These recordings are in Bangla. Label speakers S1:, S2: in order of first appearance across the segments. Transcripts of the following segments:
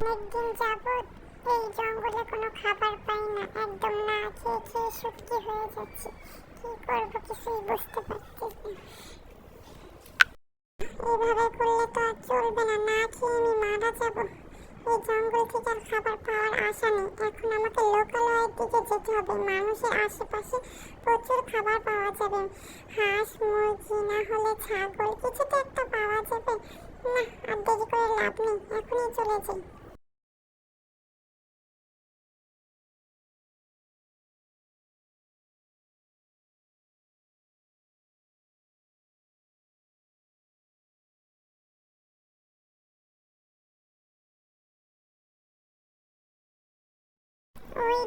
S1: অনেকদিন যাবৎ এই জঙ্গলে কোনো খাবার পাই না। একদম না খেয়ে খেয়ে শুটকি হয়ে যাচ্ছে। কি করব কিছুই বুঝতে পারছি এভাবে করলে তো আর চলবে না। না খেয়ে আমি মারা যাব। এই জঙ্গল থেকে আর খাবার পাওয়ার আশা নেই। এখন আমাকে লোকালয়ের দিকে যেতে হবে। মানুষের আশেপাশে প্রচুর খাবার পাওয়া যাবে। হাঁস মুরগি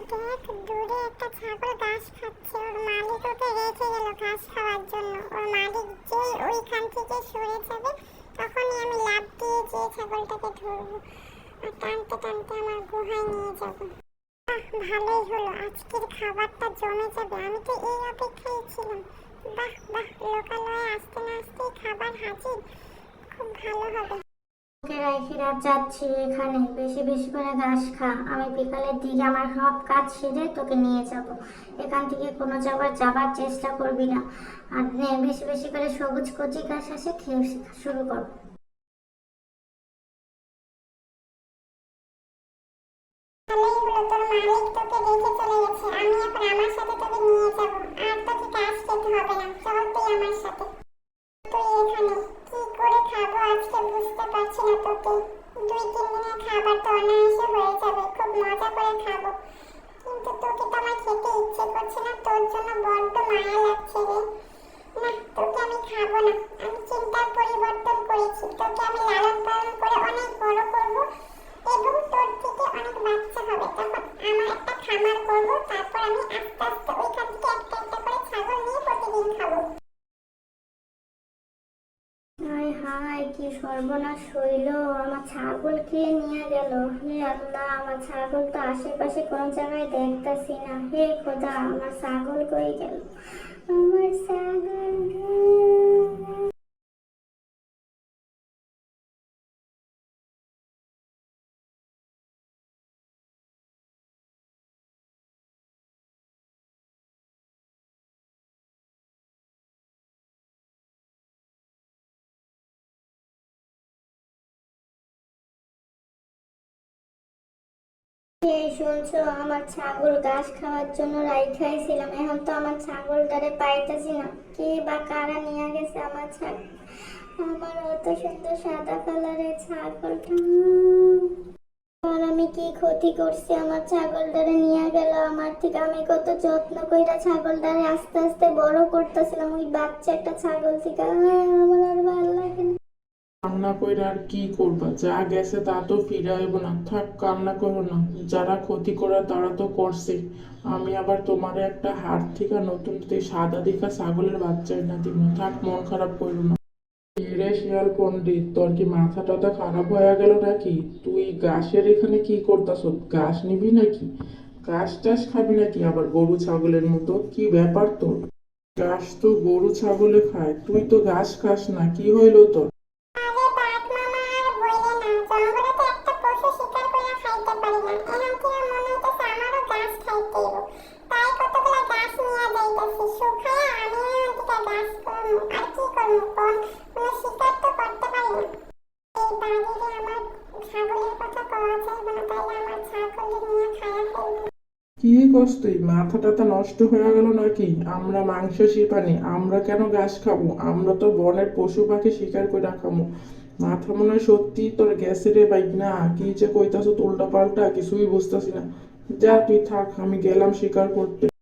S1: দেখ, দূরে একটা ছাগল ঘাস খাচ্ছে। ওর মালিক ওকে রেখে গেল ঘাস খাওয়ার জন্য। ওর মালিক ওইখান থেকে সরে যাবে, তখনই আমি লাফ দিয়ে যে ছাগলটাকে ধরবো। আর টানতে টানতে আমার গুহায় নিয়ে যাব। ভালোই হলো। আজকের খাবারটা জমে যাবে। আমি তো এই অপেক্ষায় ছিলাম। বাহ বাহ, লোকালয়ে আসতে না আসতেই খাবার হাজির। খুব ভালো হবে।
S2: রাত যাচ্ছি এখানে। বেশি বেশি করে ঘাস খা। আমি বিকালের দিকে আমার সব কাজ সেরে তোকে নিয়ে যাব। এখান থেকে কোনো যাবার যাবার চেষ্টা করবি না। আর বেশি বেশি করে সবুজ কচি ঘাস আসে, খেয়ে শুরু কর।
S1: বুঝতে পারছি না তোকে। দুই তিন দিনের খাবার তো অনায়াসে হয়ে যাবে, খুব মজা করে খাব। কিন্তু তোকে তো আমার খেতে ইচ্ছে করছে না, তোর জন্য বড্ড মায়া লাগছে রে। না, তোকে আমি খাব না। আমি চিন্তার পরিবর্তন করেছি। তোকে আমি লালন পালন করে অনেক বড় করব এবং তোর থেকে অনেক বাচ্চা হবে। তখন আমার একটা খামার করব, তারপর আমি আস্তে আস্তে ওইখান থেকে একটা একটা করে ছাগল নিয়ে প্রতিদিন খাব।
S2: হায়, কি সর্বনাশ হইল। আমার ছাগল খেয়ে নিয়ে গেল? হে আল্লাহ, আমার ছাগল তো আশেপাশে কোন জায়গায় দেখতেছি না। হে খোদা, আমার ছাগল কই গেল? আমার ছাগল এই শুনছো? আমার ছাগল ঘাস খাওয়ার জন্য রাইখাইছিলাম এখন তো আমার ছাগলটারে পাইতেছি না। কে বা কারা নিয়ে গেছে আমার ছাগল আমার অত সুন্দর সাদা কালারের ছাগলটা আর আমি কি ক্ষতি করছি? আমার ছাগলটারে নিয়ে গেল। আমার থেকে আমি কত যত্ন কইরা ছাগলটারে আস্তে আস্তে বড় করতেছিলাম। ওই বাচ্চা একটা ছাগল থেকে। আমার আর ভালো লাগে না।
S3: কান্না কইরা আর কি করবা? যা গেছে তা তো ফিরে আইব না। থাক, কান্না করো না। যারা ক্ষতি করা তারা তো করছে আমি আবার তোমার একটা হাট থেকে নতুন সাদা দেখা ছাগলের বাচ্চা না দিব। থাক, মন খারাপ করো না। রে শিয়াল পণ্ডিত, তোর কি মাথা টাথা খারাপ হয়ে গেল নাকি? তুই গাছের এখানে কি করতাস ঘাস নিবি নাকি? গাছ টাস খাবি নাকি আবার গরু ছাগলের মতো? কি ব্যাপার তোর? গাছ তো গরু ছাগলে খায়। তুই তো গাছ খাস না। কি হইল তোর?
S1: মনে হইতেছে আমারও গাছ খাইতে তাই গাছ নিয়ে যাইতেছি। গাছ আর কি করব কোন? কোনো শিকার তো করতে পারি এই বাড়িতে আমার ছাগলের কথা কওয়া না আমার নিয়ে
S3: কি করছ তুই মাথা টাথা নষ্ট হয়ে গেল নাকি? আমরা মাংস শিপানি আমরা কেন ঘাস খাব? আমরা তো বনের পশু পাখি শিকার করে খাব মাথা মনে হয় সত্যি তোর গেছে রে বাইক না? কি যে কইতাছো উল্টা পাল্টা কিছুই বুঝতেছি না। যা তুই থাক, আমি গেলাম শিকার করতে।